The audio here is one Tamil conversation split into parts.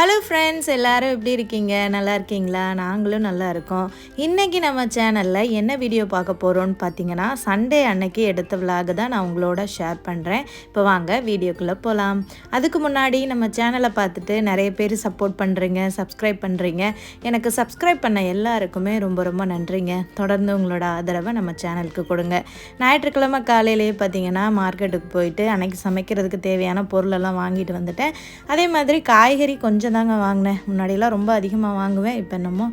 ஹலோ ஃப்ரெண்ட்ஸ் எல்லாரும் எப்படி இருக்கீங்க? நல்லா இருக்கீங்களா? நாங்களும் நல்லா இருக்கோம். இன்றைக்கி நம்ம சேனலில் என்ன வீடியோ பார்க்க போகிறோன்னு பார்த்தீங்கன்னா சண்டே அன்னைக்கு எடுத்த விலாக தான் நான் உங்களோட ஷேர் பண்ணுறேன் இப்போ வாங்க வீடியோக்குள்ளே போகலாம் அதுக்கு முன்னாடி நம்ம சேனலை பார்த்துட்டு நிறைய பேர் சப்போர்ட் பண்ணுறீங்க சப்ஸ்கிரைப் பண்ணுறீங்க எனக்கு சப்ஸ்கிரைப் பண்ண எல்லாருக்குமே ரொம்ப ரொம்ப நன்றிங்க. தொடர்ந்து உங்களோட ஆதரவை நம்ம சேனலுக்கு கொடுங்க. ஞாயிற்றுக்கிழமை காலையிலேயே பார்த்தீங்கன்னா மார்க்கெட்டுக்கு போயிட்டு அன்னைக்கு சமைக்கிறதுக்கு தேவையான பொருளெல்லாம் வாங்கிட்டு வந்துட்டேன். அதே மாதிரி காய்கறி கொஞ்சம் தாங்க வாங்கினேன். முன்னாடியெல்லாம் ரொம்ப அதிகமாக வாங்குவேன். இப்போ என்னமோ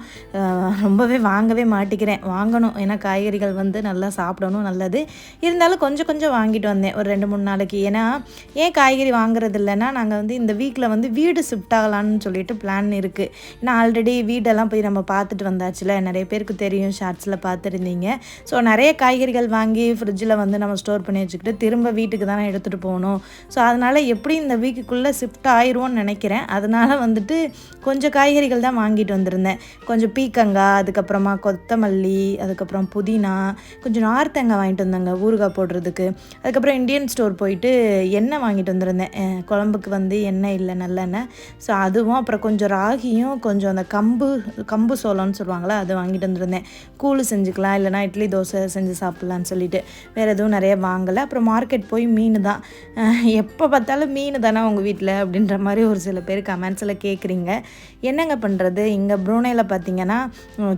ரொம்பவே வாங்கவே மாட்டிக்கிறேன். வாங்கணும். ஏன்னா காய்கறிகள் வந்து நல்லா சாப்பிடணும் நல்லது. இருந்தாலும் கொஞ்சம் கொஞ்சம் வாங்கிட்டு வந்தேன். ஒரு ரெண்டு மூணு நாளைக்கு. ஏன்னா ஏன் காய்கறி வாங்குறது இல்லைன்னா நாங்கள் வந்து இந்த வீக்கில் வந்து வீடு ஷிஃப்ட் ஆகலான்னு சொல்லிட்டு பிளான் இருக்குது ஏன்னா ஆல்ரெடி வீடெல்லாம் போய் நம்ம பார்த்துட்டு வந்தாச்சுல. நிறைய பேருக்கு தெரியும். ஷார்ட்ஸில் பார்த்துருந்தீங்க. ஸோ நிறைய காய்கறிகள் வாங்கி ஃப்ரிட்ஜில் வந்து நம்ம ஸ்டோர் பண்ணி வச்சுக்கிட்டு திரும்ப வீட்டுக்கு தானே எடுத்துகிட்டு போகணும். ஸோ அதனால் எப்படி இந்த வீக்குக்குள்ளே ஷிஃப்ட் ஆயிரும்னு நினைக்கிறேன். அதனால் வந்துட்டு கொஞ்சம் காய்கறிகள் தான் வாங்கிட்டு வந்திருந்தேன். கொஞ்சம் பீக்கங்காய் அதுக்கப்புறமா கொத்தமல்லி அதுக்கப்புறம் புதினா கொஞ்சம் நார்த்தங்காய் வாங்கிட்டு வந்தாங்க ஊறுகாய் போடுறதுக்கு. அதுக்கப்புறம் இந்தியன் ஸ்டோர் போயிட்டு எண்ணெய் வாங்கிட்டு வந்திருந்தேன். குழம்புக்கு வந்து எண்ணெய் இல்லை நல்லெண்ணெய். ஸோ அதுவும் அப்புறம் கொஞ்சம் ராகியும் கொஞ்சம் அந்த கம்பு கம்பு சோளம்னு சொல்லுவாங்களா அது வாங்கிட்டு வந்திருந்தேன். கூழ் செஞ்சுக்கலாம் இல்லைனா இட்லி தோசை செஞ்சு சாப்பிட்லான்னு சொல்லிட்டு. வேறு எதுவும் நிறைய வாங்கலை. அப்புறம் மார்க்கெட் போய் மீன் தான். எப்போ பார்த்தாலும் மீன் தானே உங்கள் வீட்டில் அப்படின்ற மாதிரி ஒரு சில பேர் கமெண்ட்ஸில் கேட்குறீங்க என்னங்க பண்ணுறது இங்கே ப்ரூனேயில் பார்த்தீங்கன்னா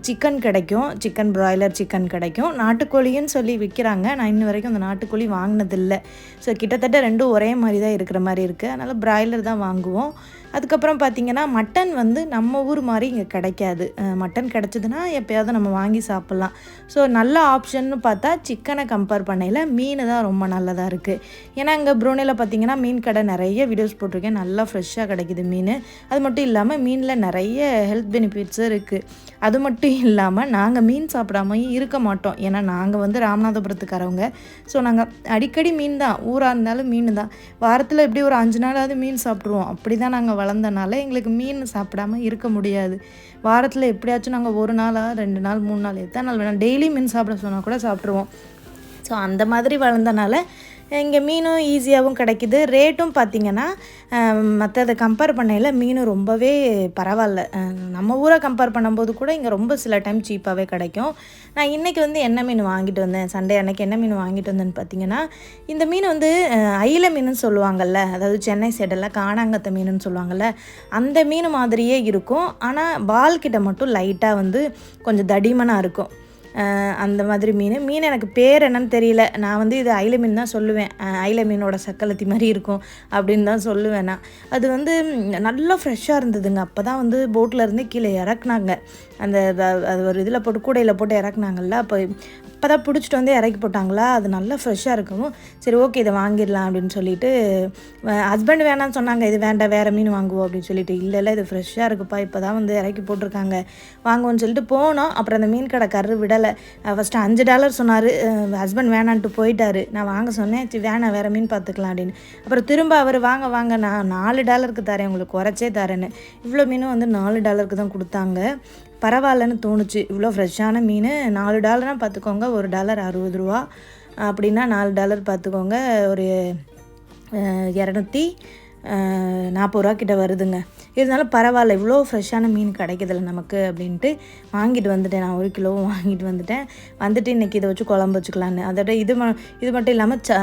சிக்கன் கிடைக்கும். சிக்கன் ப்ராய்லர் சிக்கன் கிடைக்கும். நாட்டுக்கோழின்னு சொல்லி விற்கிறாங்க நான் இன்ன வரைக்கும் அந்த நாட்டுக்கோழி வாங்கினதில்லை. ஸோ கிட்டத்தட்ட ரெண்டும் ஒரே மாதிரி தான் இருக்கிற மாதிரி இருக்குது அதனால் ப்ராய்லர் தான் வாங்குவோம். அதுக்கப்புறம் பார்த்திங்கன்னா மட்டன் வந்து நம்ம ஊர் மாதிரி இங்கே கிடைக்காது. மட்டன் கிடச்சிதுன்னா எப்போயாவது நம்ம வாங்கி சாப்பிட்லாம். ஸோ நல்ல ஆப்ஷன்னு பார்த்தா சிக்கனை கம்பேர் பண்ணையில் மீன் தான் ரொம்ப நல்லதாக இருக்குது ஏன்னா இங்கே ப்ரூனேல பார்த்தீங்கன்னா மீன் கடை நிறைய வீடியோஸ் போட்டிருக்கேன். நல்லா ஃப்ரெஷ்ஷாக கிடைக்குது மீன். அது மட்டும் இல்லாமல் மீனில் நிறைய ஹெல்த் பெனிஃபிட்ஸும் இருக்குது அது மட்டும் இல்லாமல் நாங்கள் மீன் சாப்பிடாமையும் இருக்க மாட்டோம். ஏன்னா நாங்கள் வந்து ராமநாதபுரத்துக்காரவங்க. ஸோ நாங்கள் அடிக்கடி மீன் தான். ஊராக இருந்தாலும் மீன் தான். வாரத்தில் எப்படி ஒரு அஞ்சு நாளாவது மீன் சாப்பிட்ருவோம் அப்படி தான் நாங்கள் வளர்ந்தனால எங்களுக்கு மீன் சாப்பிடாம இருக்க முடியாது. வாரத்தில் எப்படியாச்சும் நாங்கள் ஒரு நாளாக ரெண்டு நாள் மூணு நாள் எத்தனை நாள் வேணாம் டெய்லி மீன் சாப்பிட சொன்னால் கூட சாப்பிட்ருவோம் ஸோ அந்த மாதிரி வளர்ந்தனால இங்கே மீனும் ஈஸியாகவும் கிடைக்குது. ரேட்டும் பார்த்திங்கன்னா மற்றதை கம்பேர் பண்ணையில் மீன் ரொம்பவே பரவாயில்ல. நம்ம ஊரை கம்பேர் பண்ணும்போது கூட இங்கே ரொம்ப சில டைம் சீப்பாகவே கிடைக்கும். நான் இன்றைக்கி வந்து என்ன மீன் வாங்கிட்டு வந்தேன்? சண்டே அன்னைக்கு என்ன மீன் வாங்கிட்டு வந்தேன்னு பார்த்தீங்கன்னா இந்த மீன் வந்து அயில மீனுன்னு சொல்லுவாங்கல்ல அதாவது சென்னை சைடெல்லாம் காணாங்கத்த மீனுன்னு சொல்லுவாங்கள்ல அந்த மீன் மாதிரியே இருக்கும். ஆனால் பால் கிட்ட மட்டும் லைட்டாக வந்து கொஞ்சம் தடிமனாக இருக்கும். அந்த மாதிரி மீன். மீன் எனக்கு பேர் என்னன்னு தெரியல. நான் வந்து இது ஐல மீன் தான் சொல்லுவேன். ஐல மீனோட சக்கலத்தி மாதிரி இருக்கும் அப்படின்னு தான் சொல்லுவேன் நான். அது வந்து நல்லா ஃப்ரெஷ்ஷாக இருந்ததுங்க. அப்போ தான் வந்து போட்டில் இருந்து கீழே இறக்குனாங்க. அந்த அது ஒரு இதில் போட்டு கூடையில் போட்டு இறக்குனாங்கல்ல அப்போ அப்போ தான் பிடிச்சிட்டு வந்து இறக்கி போட்டாங்களா? அது நல்லா ஃப்ரெஷ்ஷாக இருக்கும். சரி ஓகே இதை வாங்கிடலாம் அப்படின்னு சொல்லிட்டு ஹஸ்பண்ட் வேணாம்னு சொன்னாங்க. இது வேண்டாம் வேறு மீன் வாங்குவோம் அப்படின்னு சொல்லிட்டு. இல்லை இல்லை இது ஃப்ரெஷ்ஷாக இருக்குப்பா இப்போ தான் வந்து இறக்கி போட்டிருக்காங்க. வாங்குவோன்னு சொல்லிட்டு போனோம். அப்புறம் அந்த மீன் கடைக்காரரு விடலை. ஃபஸ்ட்டு அஞ்சு டாலர் சொன்னார். ஹஸ்பண்ட் வேணான்ட்டு போயிட்டாரு. நான் வாங்க சொன்னேன். சரி வேணாம் வேறு மீன் பார்த்துக்கலாம் அப்படின்னு. அப்புறம் திரும்ப அவர் வாங்க வாங்க நான் நாலு டாலருக்கு தரேன். உங்களுக்கு குறைச்சே தரேன்னு. இவ்வளோ மீனும் வந்து நாலு டாலருக்கு தான் கொடுத்தாங்க. பரவாயில்லன்னு தோணுச்சு. இவ்வளோ ஃப்ரெஷ்ஷான மீன். நாலு டாலர்னால் பார்த்துக்கோங்க ஒரு டாலர் அறுபது ரூபா. அப்படின்னா நாலு டாலர் பார்த்துக்கோங்க ஒரு இரநூத்தி நாற்பது ரூபா கிட்ட வருதுங்க. இருந்தாலும் பரவாயில்ல இவ்வளோ ஃப்ரெஷ்ஷான மீன் கிடைக்குதுல்ல நமக்கு அப்படின்ட்டு வாங்கிட்டு வந்துட்டேன். நான் ஒரு கிலோவும் வாங்கிட்டு வந்துட்டேன். வந்துட்டு இன்றைக்கி இதை வச்சு குழம்பு வச்சுக்கலான்னு அதோட இது ம இது மட்டும் இல்லாமல் ச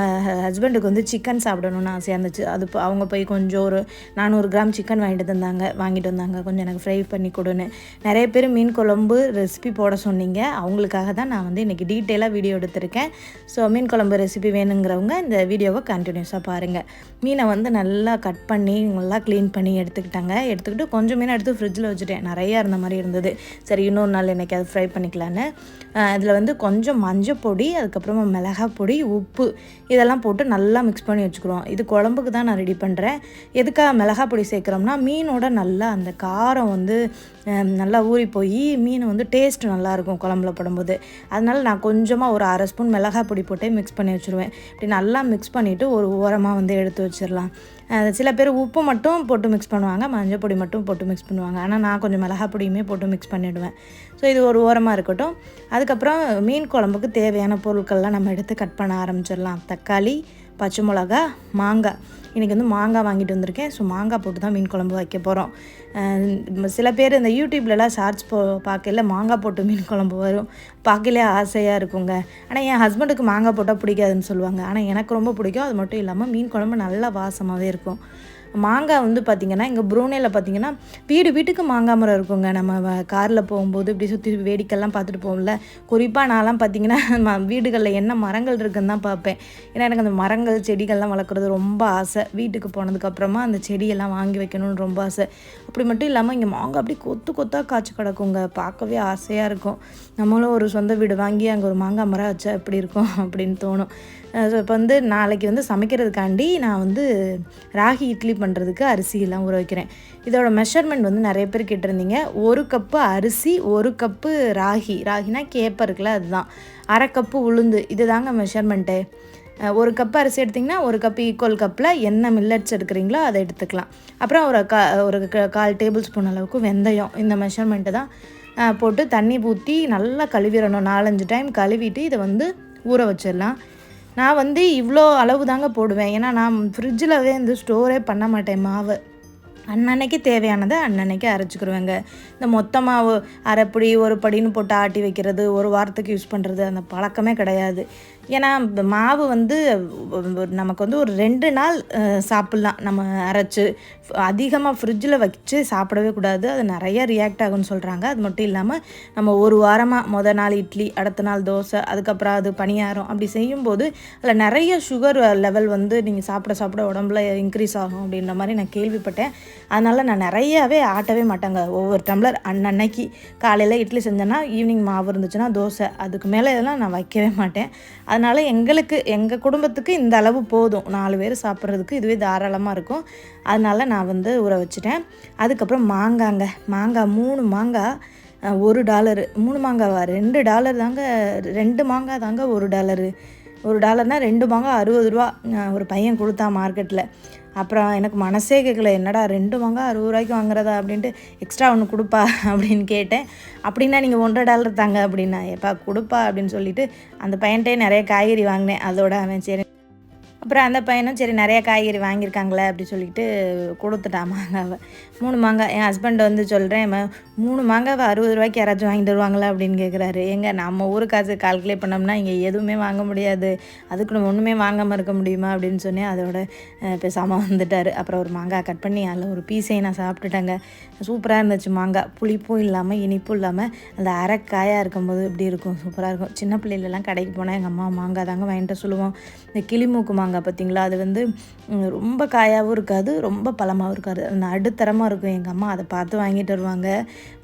ஹஸ்பண்டுக்கு வந்து சிக்கன் சாப்பிடணும்னு ஆசையாக இருந்துச்சு. அது அவங்க போய் கொஞ்சம் ஒரு நானூறு கிராம் சிக்கன் வாங்கிட்டு வந்தாங்க வாங்கிட்டு வந்தாங்க. கொஞ்சம் எனக்கு ஃப்ரை பண்ணி கொடுன்னு. நிறைய பேர் மீன் குழம்பு ரெசிபி போட சொன்னீங்க. அவங்களுக்காக தான் நான் வந்து இன்றைக்கி டீட்டெயிலாக வீடியோ எடுத்திருக்கேன். ஸோ மீன் குழம்பு ரெசிபி வேணுங்கிறவங்க இந்த வீடியோவை கண்டினியூஸாக பாருங்கள் மீனை வந்து நல்லா கட் பண்ணி நல்லா க்ளீன் பண்ணி எடுத்துக்கிட்டாங்க. எடுத்துக்கிட்டு கொஞ்சம் மீன் எடுத்து ஃப்ரிட்ஜில் வச்சுட்டேன். நிறையா இருந்த மாதிரி இருந்தது. சரி இன்னொரு நாள் எனக்கு அது ஃப்ரை பண்ணிக்கலான்னு அதில் வந்து கொஞ்சம் மஞ்சள் பொடி அதுக்கப்புறமா மிளகா பொடி உப்பு இதெல்லாம் போட்டு நல்லா மிக்ஸ் பண்ணி வச்சுக்கிறோம். இது குழம்புக்கு தான் நான் ரெடி பண்ணுறேன் எதுக்காக மிளகா பொடி சேர்க்குறோம்னா மீனோட நல்லா அந்த காரம் வந்து நல்லா ஊறி போய் மீன் வந்து டேஸ்ட் நல்லாயிருக்கும் குழம்புல போடும்போது. அதனால் நான் கொஞ்சமாக ஒரு அரை ஸ்பூன் மிளகாய் பொடி போட்டே மிக்ஸ் பண்ணி வச்சுருவேன். இப்படி நல்லா மிக்ஸ் பண்ணிவிட்டு ஒரு ஓரமாக வந்து எடுத்து வச்சிடலாம் சில பேர் உப்பு மட்டும் போட்டு மிக்ஸ் பண்ணுவாங்க மஞ்சள் பொடி மட்டும் போட்டு மிக்ஸ் பண்ணுவாங்க. ஆனால் நான் கொஞ்சம் மிளகா பொடியுமே போட்டு மிக்ஸ் பண்ணிவிடுவேன் ஸோ இது ஒரு ஓரமாக இருக்கட்டும். அதுக்கப்புறம் மீன் குழம்புக்கு தேவையான பொருட்கள்லாம் நம்ம எடுத்து கட் பண்ண ஆரம்பிச்சிடலாம். தக்காளி பச்சை மிளகா மாங்காய் இன்றைக்கி வந்து மாங்காய் வாங்கிட்டு வந்திருக்கேன். ஸோ மாங்காய் போட்டு தான் மீன் குழம்பு வைக்க போகிறோம் சில பேர் இந்த யூடியூப்லலாம் ஷார்ட்ஸ் போ பார்க்கல மாங்காய் போட்டு மீன் குழம்பு வரும். பார்க்கலே ஆசையாக இருக்குங்க. ஆனால் என் ஹஸ்பண்டுக்கு மாங்காய் போட்டால் பிடிக்காதுன்னு சொல்லுவாங்க. ஆனால் எனக்கு ரொம்ப பிடிக்கும். அது மட்டும் இல்லாமல் மீன் குழம்பு நல்லா வாசமாகவே இருக்கும். மாங்காய் வந்து பார்த்திங்கன்னா இங்கே ப்ரூனேயில் பார்த்திங்கன்னா வீடு வீட்டுக்கு மாங்காய் மரம் இருக்குங்க. நம்ம காரில் போகும்போது இப்படி சுற்றி வேடிக்கைலாம் பார்த்துட்டு போகல குறிப்பாக நான்லாம் பார்த்திங்கன்னா ம- வீடுகளில் என்ன மரங்கள் இருக்குன்னு தான் பார்ப்பேன். ஏன்னா எனக்கு அந்த மரங்கள் செடிகள்லாம் வளர்க்குறது ரொம்ப ஆசை. வீட்டுக்கு போனதுக்கப்புறமா அந்த செடியெல்லாம் வாங்கி வைக்கணும்னு ரொம்ப ஆசை. அப்படி மட்டும் இல்லாமல் இங்கே மாங்காய் அப்படியே கொத்து கொத்தாக காய்ச்சி கிடக்குங்க. பார்க்கவே ஆசையாக இருக்கும். நம்மளும் ஒரு சொந்த வீடு வாங்கி அங்கே ஒரு மாங்காய் மரம் வச்சா எப்படி இருக்கும் அப்படின்னு தோணும். ஸோ இப்போ வந்து நாளைக்கு வந்து சமைக்கிறதுக்காண்டி நான் வந்து ராகி இட்லி பண்ணுறதுக்கு அரிசியெல்லாம் ஊற வைக்கிறேன். இதோட மெஷர்மெண்ட் வந்து நிறைய பேர் கேட்டிருந்தீங்க. ஒரு கப்பு அரிசி ஒரு கப்பு ராகி. ராகினா கேப்ப இருக்குல்ல அதுதான். அரை கப்பு உளுந்து இது தாங்க மெஷர்மெண்ட்டு ஒரு கப் அரிசி எடுத்திங்கன்னா ஒரு கப் ஈக்குவல் கப்பில் என்ன மில்லட்ஸ் எடுக்கிறீங்களோ அதை எடுத்துக்கலாம். அப்புறம் ஒரு கா ஒரு க- கால் டேபிள் ஸ்பூன் அளவுக்கு வெந்தயம் இந்த மெஷர்மெண்ட்டு தான். போட்டு தண்ணி ஊற்றி நல்லா கழுவிடணும். நாலஞ்சு டைம் கழுவிட்டு இதை வந்து ஊற வச்சிடலாம். நான் வந்து இவ்வளோ அளவு தாங்க போடுவேன். ஏன்னா நான் ஃப்ரிட்ஜில் வந்து ஸ்டோரே பண்ண மாட்டேன் மாவு. அன்னன்னைக்கு தேவையானதை அன்னன்னைக்கு அரைச்சிக்கிருவேங்க. இந்த மொத்தமாக அரைப்படி ஒரு படின்னு போட்டு ஆட்டி வைக்கிறது ஒரு வாரத்துக்கு யூஸ் பண்ணுறது அந்த பழக்கமே கிடையாது. ஏன்னா மாவு வந்து ஒரு- நமக்கு வந்து ஒரு ரெண்டு நாள் சாப்பிட்லாம். நம்ம அரைச்சி அதிகமாக ஃப்ரிட்ஜில் வச்சு சாப்பிடவே கூடாது. அது நிறைய ரியாக்ட் ஆகும்னு சொல்கிறாங்க அது மட்டும் இல்லாமல் நம்ம ஒரு வாரமாக மொதல் நாள் இட்லி அடுத்த நாள் தோசை அதுக்கப்புறம் அது பணியாரம் அப்படி செய்யும்போது அதில் நிறைய சுகர் லெவல் வந்து நீங்கள் சாப்பிட சாப்பிட உடம்புல இன்க்ரீஸ் ஆகும் அப்படின்ற மாதிரி நான் கேள்விப்பட்டேன். அதனால் நான் நிறையாவே ஆட்டவே மாட்டேங்க. ஒவ்வொரு டம்ளர் அன்னன்னைக்கு காலையில் இட்லி செஞ்சேன்னா ஈவினிங் மாவு இருந்துச்சுன்னா தோசை. அதுக்கு மேலே இதெல்லாம் நான் வைக்கவே மாட்டேன். அதனால் எங்களுக்கு எங்கள் குடும்பத்துக்கு இந்த அளவு போதும். நாலு பேர் சாப்பிட்றதுக்கு இதுவே தாராளமாக இருக்கும். அதனால் நான் வந்து ஊற வச்சுட்டேன். அதுக்கப்புறம் மாங்காங்க. மாங்காய் மூணு மாங்காய் ஒரு டாலரு. மூணு மாங்காவா? ரெண்டு டாலர் தாங்க ரெண்டு மாங்காய் தாங்க ஒரு டாலரு. ஒரு டாலர்னால் ரெண்டு மாங்காய் அறுபது ரூபா ஒரு பையன் கொடுத்தான் மார்க்கெட்டில் அப்புறம் எனக்கு மனசே கேட்கல என்னடா ரெண்டு மாங்காய் அறுபது ரூபாய்க்கு வாங்குறதா? அப்படின்ட்டு எக்ஸ்ட்ரா ஒன்று கொடுப்பா? அப்படின்னு கேட்டேன். அப்படின்னா நீங்கள் ஒன்றரை டாலர் தாங்க. அப்படின்னா ஏப்பா கொடுப்பா. அப்படின்னு சொல்லிட்டு அந்த பையன்ட்டே நிறைய காய்கறி வாங்கினேன். அதோட அவன் சரி அப்புறம் அந்த பையனும் சரி நிறைய காய்கறி வாங்கியிருக்காங்களே அப்படி சொல்லிட்டு கொடுத்துட்டான் மாங்காவை. மூணு மாங்காய் என் ஹஸ்பண்ட் வந்து சொல்கிறேன் மூணு மாங்காவை அறுபது ரூபாய்க்கு யாராச்சும் வாங்கிட்டு தருவாங்களா அப்படின்னு கேட்குறாரு எங்கே நம்ம ஊரு காசு கால்குலேட் பண்ணோம்னா இங்கே எதுவுமே வாங்க முடியாது. அதுக்கு நம்ம ஒன்றுமே வாங்காமல் இருக்க முடியுமா? அப்படின்னு சொன்னேன் அதோட பேசாமல் வந்துட்டார். அப்புறம் ஒரு மாங்காய் கட் பண்ணி அதில் ஒரு பீஸையும் நான் சாப்பிட்டுட்டேங்க. சூப்பராக இருந்துச்சு மாங்காய். புளிப்பும் இல்லாமல் இனிப்பும் இல்லாமல் அந்த அரைக்காயாக இருக்கும்போது இப்படி இருக்கும். சூப்பராக இருக்கும். சின்ன பிள்ளைகளெல்லாம் கடைக்கு போனால் எங்கள் அம்மா மாங்காய் தாங்க வாங்கிட்டு சொல்லுவோம் இந்த கிளிமூக்கு மாங்காய் பார்த்தீங்களா? அது வந்து ரொம்ப காயாகவும் இருக்காது ரொம்ப பழமாகவும் இருக்காது. அந்த அடுத்தரமாக இருக்கும். எங்கள் அம்மா அதை பார்த்து வாங்கிட்டு வருவாங்க.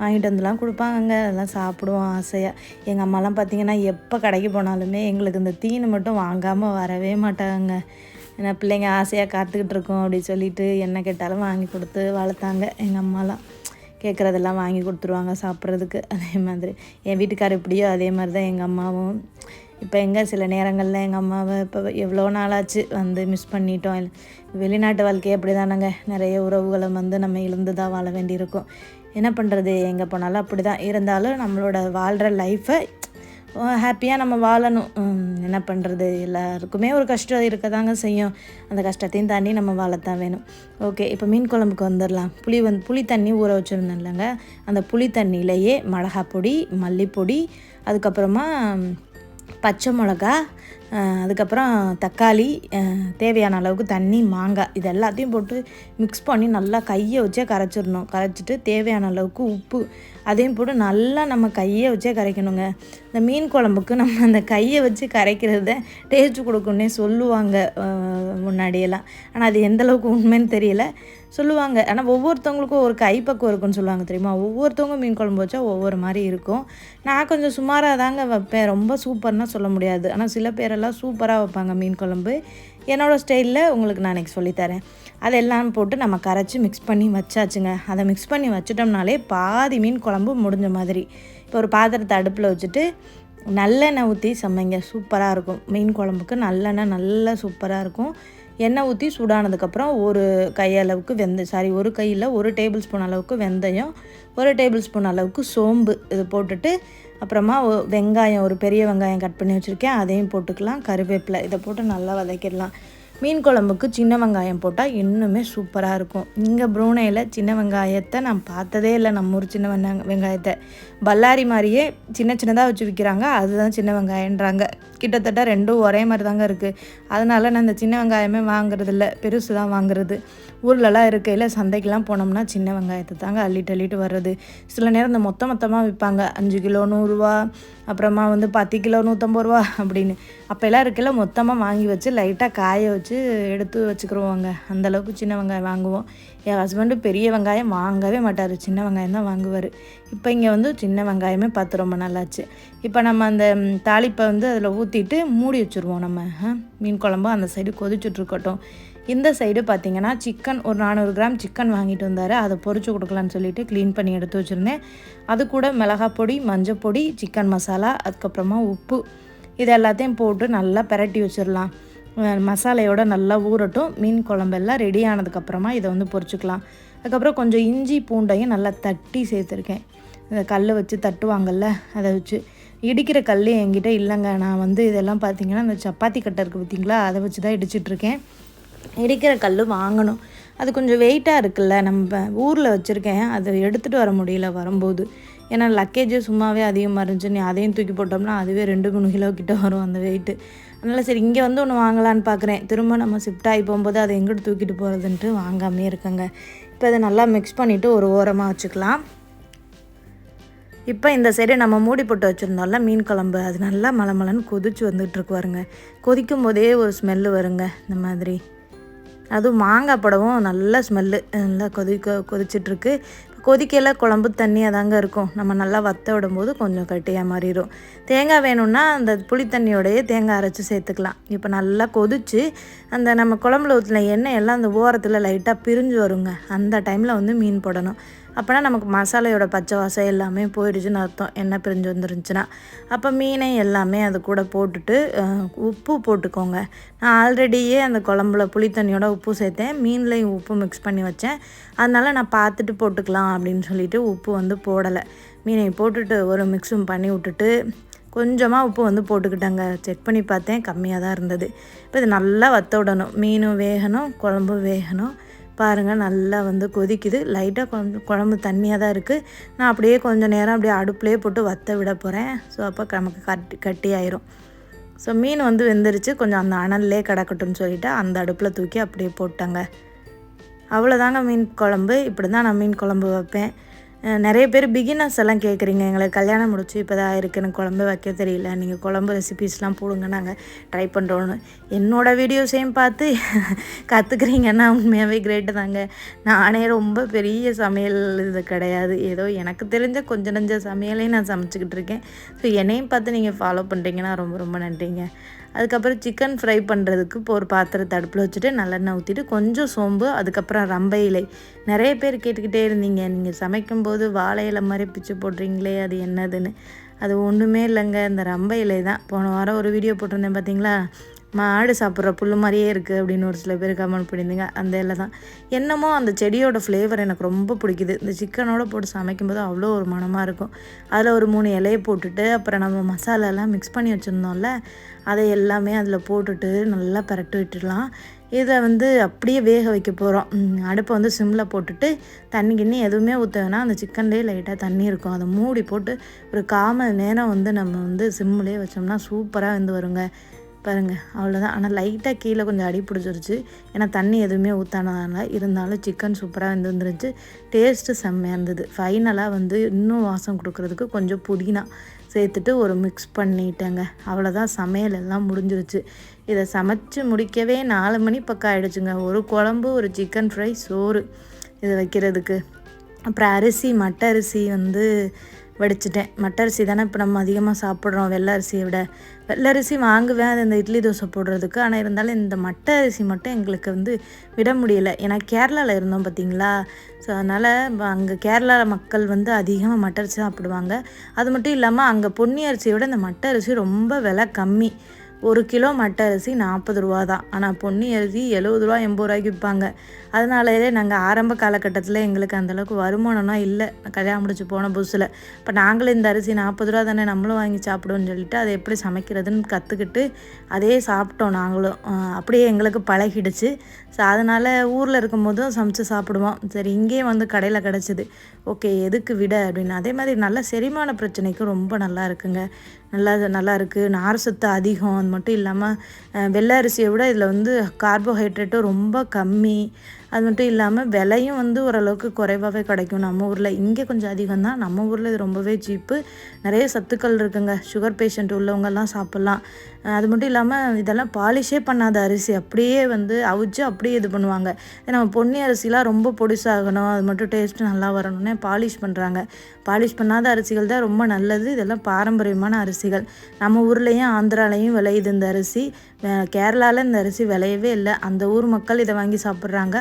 வாங்கிட்டு வந்துலாம் கொடுப்பாங்கங்க. அதெல்லாம் சாப்பிடுவோம் ஆசையாக எங்கள் அம்மாலாம் பார்த்திங்கன்னா எப்போ கடைக்கு போனாலுமே எங்களுக்கு இந்த தீனி மட்டும் வாங்காமல் வரவே மாட்டாங்க ஏன்னா பிள்ளைங்க ஆசையாக காத்துக்கிட்டு இருக்கோம் அப்படி சொல்லிட்டு என்ன கேட்டாலும் வாங்கி கொடுத்து வளர்த்தாங்க எங்கள் அம்மாலாம். கேட்குறதெல்லாம் வாங்கி கொடுத்துருவாங்க சாப்பிட்றதுக்கு. அதே மாதிரி என் வீட்டுக்காரர் எப்படியோ அதே மாதிரி தான் எங்கள் அம்மாவும். இப்போ எங்கே சில நேரங்களில் எங்கள் அம்மாவை இப்போ எவ்வளோ நாளாச்சு வந்து மிஸ் பண்ணிட்டோம். இல்லை வெளிநாட்டு வாழ்க்கையே அப்படி தானங்க நிறைய உறவுகளை வந்து நம்ம இழந்து தான் வாழ வேண்டியிருக்கும். என்ன பண்ணுறது எங்கே போனாலும் அப்படி தான் இருந்தாலும் நம்மளோட வாழ்கிற லைஃப்பை ஹாப்பியாக நம்ம வாழணும். என்ன பண்ணுறது எல்லாருக்குமே ஒரு கஷ்டம் இருக்க தாங்க செய்யும். அந்த கஷ்டத்தையும் தாண்டி நம்ம வாழத்தான் வேணும். ஓகே இப்போ மீன் குழம்புக்கு வந்துடலாம். புளி வந்து புளி தண்ணி ஊற வச்சுருந்தேன் இல்லைங்க. அந்த புளி தண்ணியிலையே மிளகாப்பொடி மல்லிப்பொடி அதுக்கப்புறமா பச்சை மிளகா அதுக்கப்புறம் தக்காளி தேவையான அளவுக்கு தண்ணி மாங்காய் இது எல்லாத்தையும் போட்டு மிக்ஸ் பண்ணி நல்லா கையை வச்சே கரைச்சிடணும். கரைச்சிட்டு தேவையான அளவுக்கு உப்பு அதையும் போட்டு நல்லா நம்ம கையை வச்சே கரைக்கணுங்க. இந்த மீன் குழம்புக்கு நம்ம அந்த கையை வச்சு கரைக்கிறத டேஸ்ட் கொடுக்குன்னே சொல்லுவாங்க முன்னாடியெல்லாம். ஆனால் அது எந்த அளவுக்கு உண்மைன்னு தெரியல. சொல்லுவாங்க. ஆனால் ஒவ்வொருத்தவங்களுக்கும் ஒரு கைப்பக்குவம் இருக்குன்னு சொல்லுவாங்க தெரியுமா? ஒவ்வொருத்தவங்க மீன் குழம்பு வச்சா ஒவ்வொரு மாதிரி இருக்கும். நான் கொஞ்சம் சுமாராக தாங்க வைப்பேன். ரொம்ப சூப்பர்னா சொல்ல முடியாது. ஆனால் சில பேரெல்லாம் சூப்பராக வைப்பாங்க மீன் குழம்பு. என்னோடய ஸ்டைலில் உங்களுக்கு நான் இன்றைக்கி சொல்லித்தரேன். அதெல்லாம் போட்டு நம்ம கரைச்சி மிக்ஸ் பண்ணி வச்சாச்சுங்க. அதை மிக்ஸ் பண்ணி வச்சிட்டோம்னாலே பாதி மீன் குழம்பு முடிஞ்ச மாதிரி. இப்போ ஒரு பாத்திரத்தை அடுப்பில் வச்சுட்டு நல்லெண்ணெய் ஊற்றி சமைங்க சூப்பராக இருக்கும். மீன் குழம்புக்கு நல்லெண்ணெய் நல்லா சூப்பராக இருக்கும். எண்ணெய் ஊற்றி சூடானதுக்கப்புறம் ஒரு கையளவுக்கு வெந்த சாரி ஒரு கையில் ஒரு டேபிள் ஸ்பூன் அளவுக்கு வெந்தயம் ஒரு டேபிள் ஸ்பூன் அளவுக்கு சோம்பு இது போட்டுட்டு அப்புறமா வெங்காயம் ஒரு பெரிய வெங்காயம் கட் பண்ணி வச்சுருக்கேன். அதையும் போட்டுக்கலாம். கருவேப்பிலை இதை போட்டு நல்லா வதக்கிடலாம். மீன் குழம்புக்கு சின்ன வெங்காயம் போட்டால் இன்னுமே சூப்பராக இருக்கும். இங்கே ப்ரூனையில் சின்ன வெங்காயத்தை நான் பார்த்ததே இல்லை. நம்ம ஊர் சின்ன வெங்காய வெங்காயத்தை. பல்லாரி மாதிரியே சின்ன சின்னதாக வச்சு விற்கிறாங்க அதுதான் சின்ன வெங்காயன்றாங்க கிட்டத்தட்ட ரெண்டும் ஒரே மாதிரி தாங்க இருக்குது அதனால் நான் இந்த சின்ன வெங்காயமே வாங்குறதில்ல. பெருசு தான் வாங்குறது. ஊர்லலாம் இருக்கையில் சந்தைக்கெலாம் போனோம்னா சின்ன வெங்காயத்தை தாங்க அள்ளிட்டு அள்ளிட்டு வர்றது. சில நேரம் இந்த மொத்த மொத்தமாக விற்பாங்க அஞ்சு கிலோ நூறுரூவா அப்புறமா வந்து பத்து கிலோ நூற்றம்பது ரூபா அப்படின்னு. அப்போல்லாம் இருக்கையில் மொத்தமாக வாங்கி வச்சு லைட்டாக காய வச்சு எடுத்து வச்சுக்கிருவோங்க. அந்தளவுக்கு சின்ன வெங்காயம் வாங்குவோம். என் ஹஸ்பண்டு பெரிய வெங்காயம் வாங்கவே மாட்டார். சின்ன வெங்காயம் தான் வாங்குவார். இப்போ இங்கே வந்து சின்ன வெங்காயமே பார்த்து ரொம்ப நல்லாச்சு இப்போ நம்ம அந்த தாளிப்பை வந்து அதில் ஊற்றிட்டு மூடி வச்சுருவோம் நம்ம. மீன் குழம்பு அந்த சைடு கொதிச்சுட்ருக்கட்டும் இந்த சைடு பார்த்தீங்கன்னா சிக்கன் ஒரு நானூறு கிராம் சிக்கன் வாங்கிட்டு வந்தார். அதை பொறிச்சு கொடுக்கலான்னு சொல்லிட்டு க்ளீன் பண்ணி எடுத்து வச்சுருந்தேன். அது கூட மிளகாய் பொடி மஞ்சள் பொடி சிக்கன் மசாலா அதுக்கப்புறமா உப்பு. இது எல்லாத்தையும் போட்டு நல்லா பிரட்டி வச்சிடலாம் மசாலையோட நல்லா ஊறட்டும். மீன் குழம்பெல்லாம் ரெடி ஆனதுக்கப்புறமா இதை வந்து பொரிச்சுக்கலாம் அதுக்கப்புறம் கொஞ்சம் இஞ்சி பூண்டையும் நல்லா தட்டி சேர்த்துருக்கேன். இந்த கல் வச்சு தட்டுவாங்கல்ல அதை வச்சு. இடிக்கிற கல் என்கிட்ட இல்லைங்க. நான் வந்து இதெல்லாம் பார்த்தீங்கன்னா இந்த சப்பாத்தி கட்டை இருக்குது பார்த்தீங்களா அதை வச்சு தான் இடிச்சிட்ருக்கேன். இடிக்கிற கல் வாங்கணும். அது கொஞ்சம் வெயிட்டாக இருக்குல்ல நம்ம ஊரில் வச்சுருக்கேன். அதை எடுத்துகிட்டு வர முடியல வரும்போது. ஏன்னா லக்கேஜ் சும்மாவே அதிகமாக இருந்துச்சு. நீ அதையும் தூக்கி போட்டோம்னா அதுவே ரெண்டு மூணு கிலோ கிட்ட வரும் அந்த வெயிட்டு அதனால் சரி இங்கே வந்து ஒன்று வாங்கலான்னு பார்க்குறேன் திரும்ப நம்ம ஷிஃப்ட் ஆகி போகும்போது அதை எங்கிட்டு தூக்கிட்டு போகிறதுன்ட்டு வாங்காமே இருக்கேங்க. இப்போ அதை நல்லா மிக்ஸ் பண்ணிவிட்டு ஒரு ஓரமாக வச்சுக்கலாம். இப்போ இந்த சைடு நம்ம மூடி போட்டு வச்சுருந்தோம்ல மீன் குழம்பு. அது நல்லா மலமலன்னு கொதிச்சு வந்துகிட்ருக்கு வருங்க கொதிக்கும் போதே ஒரு ஸ்மெல்லு வருங்க இந்த மாதிரி. அதுவும் மாங்காய் படவும் நல்ல ஸ்மெல்லு நல்லா கொதிக்க கொதிச்சிட்ருக்கு கொதிக்கையில் குழம்பு தண்ணியாக தாங்க இருக்கும். நம்ம நல்லா வத்த விடும்போது கொஞ்சம் கட்டியாக மாறிடும் தேங்காய் வேணும்னா அந்த புளி தண்ணியோடையே தேங்காய் அரைச்சி சேர்த்துக்கலாம். இப்போ நல்லா கொதிச்சு அந்த நம்ம குழம்புல ஊற்றின எண்ணெய் எல்லாம் அந்த ஓரத்தில் லைட்டாக பிரிஞ்சு வருங்க. அந்த டைமில் வந்து மீன் போடணும். அப்போனா நமக்கு மசாலையோட பச்சை வாசம் எல்லாமே போயிடுச்சுன்னு அர்த்தம். எண்ணெய் பிரிஞ்சு வந்துருந்துச்சுன்னா. அப்போ மீனை எல்லாமே அது கூட போட்டுட்டு உப்பு போட்டுக்கோங்க. நான் ஆல்ரெடியே அந்த குழம்புல புளி தண்ணியோட உப்பு சேர்த்தேன். மீன்லேயும் உப்பு மிக்ஸ் பண்ணி வச்சேன். அதனால் நான் பார்த்துட்டு போட்டுக்கலாம் அப்படின்னு சொல்லிட்டு உப்பு வந்து போடலை. மீனை போட்டுட்டு ஒரு மிக்ஸும் பண்ணி விட்டுட்டு கொஞ்சமாக உப்பு வந்து போட்டுக்கிட்டாங்க. செக் பண்ணி பார்த்தேன். கம்மியாக தான் இருந்தது. இப்போ இது நல்லா வத்த விடணும். மீனும் வேகணும் குழம்பும் வேகணும். பாருங்கள் நல்லா வந்து கொதிக்குது. லைட்டாக கொஞ்சம் குழம்பு தண்ணியாக தான் இருக்குது நான் அப்படியே கொஞ்சம் நேரம் அப்படியே அடுப்புலேயே போட்டு வத்த விட போகிறேன் ஸோ அப்போ நமக்கு கட்டி கட்டி ஆயிரும். ஸோ மீன் வந்து வெந்துருச்சு. கொஞ்சம் அந்த அனல்லே கிடக்கட்டும்னு சொல்லிட்டு அந்த அடுப்பில் தூக்கி அப்படியே போட்டாங்க. அவ்வளோதாங்க மீன் குழம்பு. இப்படி தான் நான் மீன் குழம்பு வைப்பேன். நிறைய பேர் பிகினர்ஸ் எல்லாம் கேட்குறீங்க எங்களுக்கு கல்யாணம் முடிச்சு இப்போ தான் இருக்குது எனக்கு குழம்பு வைக்க தெரியல நீங்கள் குழம்பு ரெசிபீஸ்லாம் போடுங்க நாங்கள் ட்ரை பண்ணுறோன்னு என்னோடய வீடியோஸையும் பார்த்து கற்றுக்குறீங்கன்னா உண்மையாகவே கிரேட்டு தாங்க. நானே ரொம்ப பெரிய சமையல் இது கிடையாது. ஏதோ எனக்கு தெரிஞ்ச கொஞ்ச நஞ்ச சமையலையும் நான் சமைச்சிக்கிட்டு இருக்கேன். ஸோ என்னையும் பார்த்து நீங்கள் ஃபாலோ பண்ணுறீங்கன்னா ரொம்ப ரொம்ப நன்றிங்க. அதுக்கப்புறம் சிக்கன் ஃப்ரை பண்ணுறதுக்கு இப்போ ஒரு பாத்திரத்தை அடுப்பில் வச்சுட்டு நல்லெண்ணெய் ஊற்றிட்டு கொஞ்சம் சோம்பு அதுக்கப்புறம் ரம்பை இலை. நிறைய பேர் கேட்டுக்கிட்டே இருந்தீங்க. நீங்கள் சமைக்கும்போது வாழை இலை மாதிரி பிச்சு போடுறீங்களே அது என்னதுன்னு. அது ஒன்றுமே இல்லைங்க. இந்த ரம்ப இலை தான். போன வாரம் ஒரு வீடியோ போட்டிருந்தேன் பார்த்தீங்களா மாடு சாப்பிட்ற புல் மாதிரியே இருக்குது அப்படின்னு ஒரு சில பேர் கமெண்ட் பண்ணியிருந்தீங்க. அந்த இலை தான். என்னமோ அந்த செடியோட ஃப்ளேவர் எனக்கு ரொம்ப பிடிக்குது. இந்த சிக்கனோட போட்டு சமைக்கும்போது அவ்வளோ ஒரு மணமாக இருக்கும். அதில் ஒரு மூணு இலையை போட்டுட்டு அப்புறம் நம்ம மசாலாலாம் மிக்ஸ் பண்ணி வச்சுருந்தோம்ல அதை எல்லாமே அதில் போட்டுட்டு நல்லா பரட்டு விட்டுடலாம். இதை வந்து அப்படியே வேக வைக்க போகிறோம் அடுப்பை வந்து சிம்மில் போட்டுட்டு தண்ணி கிண்ணி எதுவுமே ஊற்ற அந்த சிக்கன்லேயே லைட்டாக தண்ணி இருக்கும். அதை மூடி போட்டு ஒரு கால் மணி நேரம் வந்து நம்ம வந்து சிம்மிலே வச்சோம்னா சூப்பராக வந்து வருங்க. பாருங்கள் அவ்வளோதான் ஆனால் லைட்டாக கீழே கொஞ்சம் அடி பிடிச்சிருச்சு. ஏன்னா தண்ணி எதுவுமே ஊற்றானதால இருந்தாலும் சிக்கன் சூப்பராக வந்துருந்துருச்சு டேஸ்ட்டு செம்மையாக இருந்தது. ஃபைனலாக வந்து இன்னும் வாசம் கொடுக்கறதுக்கு கொஞ்சம் புதினா சேர்த்துட்டு ஒரு மிக்ஸ் பண்ணிட்டேங்க. அவ்வளோதான் சமையல் எல்லாம் முடிஞ்சிருச்சு. இதை சமைச்சு முடிக்கவே நாலு மணி பக்கம் ஆகிடுச்சுங்க ஒரு குழம்பு ஒரு சிக்கன் ஃப்ரை சோறு இதை வைக்கிறதுக்கு. அப்புறம் அரிசி மட்டை அரிசி வந்து வடிச்சிட்டேன். மட்டை அரிசி தானே இப்போ நம்ம அதிகமாக சாப்பிட்றோம். வெள்ளை அரிசியை விட. வெள்ளை அரிசி வாங்குவேன். அது இந்த இட்லி தோசை போடுறதுக்கு. ஆனால் இருந்தாலும் இந்த மட்டை அரிசி மட்டும் எங்களுக்கு வந்து விட முடியலை. ஏன்னா கேரளாவில் இருந்தோம் பார்த்தீங்களா ஸோ அதனால் அங்கே கேரளா மக்கள் வந்து அதிகமாக மட்டை அரிசி சாப்பிடுவாங்க. அது மட்டும் இல்லாமல் அங்கே பொன்னி அரிசியை விட இந்த மட்டை அரிசி ரொம்ப விலை கம்மி. ஒரு கிலோ மட்டை அரிசி நாற்பது ரூபா தான் ஆனால் பொன்னி அரிசி எழுபது ரூபா எண்பது ரூபாய்க்கு விற்பாங்க. அதனாலே நாங்கள் ஆரம்ப காலகட்டத்தில் எங்களுக்கு அந்தளவுக்கு வருமானம்னா இல்லை. கல்யாணம் முடிச்சு போன புதுசில். இப்போ நாங்களும் இந்த அரிசி நாற்பது ரூபா தானே நம்மளும் வாங்கி சாப்பிடுவோம்னு சொல்லிட்டு அதை எப்படி சமைக்கிறதுன்னு கற்றுக்கிட்டு அதே சாப்பிட்டோம் நாங்களும். அப்படியே எங்களுக்கு பழகிடுச்சு. ஸோ அதனால் ஊரில் இருக்கும் போதும் சமைச்சு சாப்பிடுவோம். சரி இங்கேயே வந்து கடையில் கிடச்சிது. ஓகே எதுக்கு விட அப்படின்னு. அதே மாதிரி நல்ல செரிமான பிரச்சனைக்கும் ரொம்ப நல்லா இருக்குங்க. நல்லா நல்லா இருக்குது நார் சத்து அதிகம். அது மட்டும் இல்லாமல் வெள்ளை அரிசியை விட இதில் வந்து கார்போஹைட்ரேட்டும் ரொம்ப கம்மி. அது மட்டும் இல்லாமல் விலையும் வந்து ஓரளவுக்கு குறைவாகவே கிடைக்கும். நம்ம ஊரில் இங்கே கொஞ்சம் அதிகம் தான் நம்ம ஊரில் இது ரொம்பவே சீப்பு நிறைய சத்துக்கள் இருக்குங்க. சுகர் பேஷண்ட் உள்ளவங்கெல்லாம் சாப்பிட்லாம். அது மட்டும் இல்லாமல் இதெல்லாம் பாலிஷே பண்ணாத அரிசி. அப்படியே வந்து அவிச்சு அப்படியே இது பண்ணுவாங்க. நம்ம பொன்னி அரிசிலாம் ரொம்ப பொடிசாகணும். அது மட்டும் டேஸ்ட்டு நல்லா வரணும்னே பாலிஷ் பண்ணுறாங்க பாலிஷ் பண்ணாத அரிசிகள் தான் ரொம்ப நல்லது. இதெல்லாம் பாரம்பரியமான அரிசிகள். நம்ம ஊர்லேயும் ஆந்திராலையும் விளையுது இந்த அரிசி. கேரளாவில் இந்த அரிசி விளையவே இல்லை. அந்த ஊர் மக்கள் இதை வாங்கி சாப்பிட்றாங்க.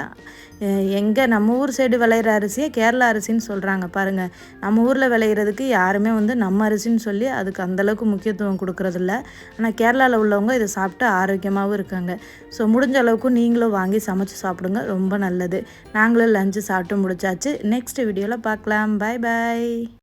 எங்கே நம்ம ஊர் சைடு விளையிற அரிசியை கேரளா அரிசின்னு சொல்கிறாங்க பாருங்கள் நம்ம ஊரில் விளையிறதுக்கு யாருமே வந்து நம்ம அரிசின்னு சொல்லி அதுக்கு அந்தளவுக்கு முக்கியத்துவம் கொடுக்குறதில்ல. ஆனால் கேரளாவில் உள்ளவங்க இதை சாப்பிட்டு ஆரோக்கியமாகவும் இருக்காங்க. ஸோ முடிஞ்ச அளவுக்கு நீங்களும் வாங்கி சமைச்சு சாப்பிடுங்க. ரொம்ப நல்லது. நாங்களும் லஞ்சு சாப்பிட்டு முடிச்சாச்சு. நெக்ஸ்ட் வீடியோவில் பார்க்கலாம். பாய் பாய்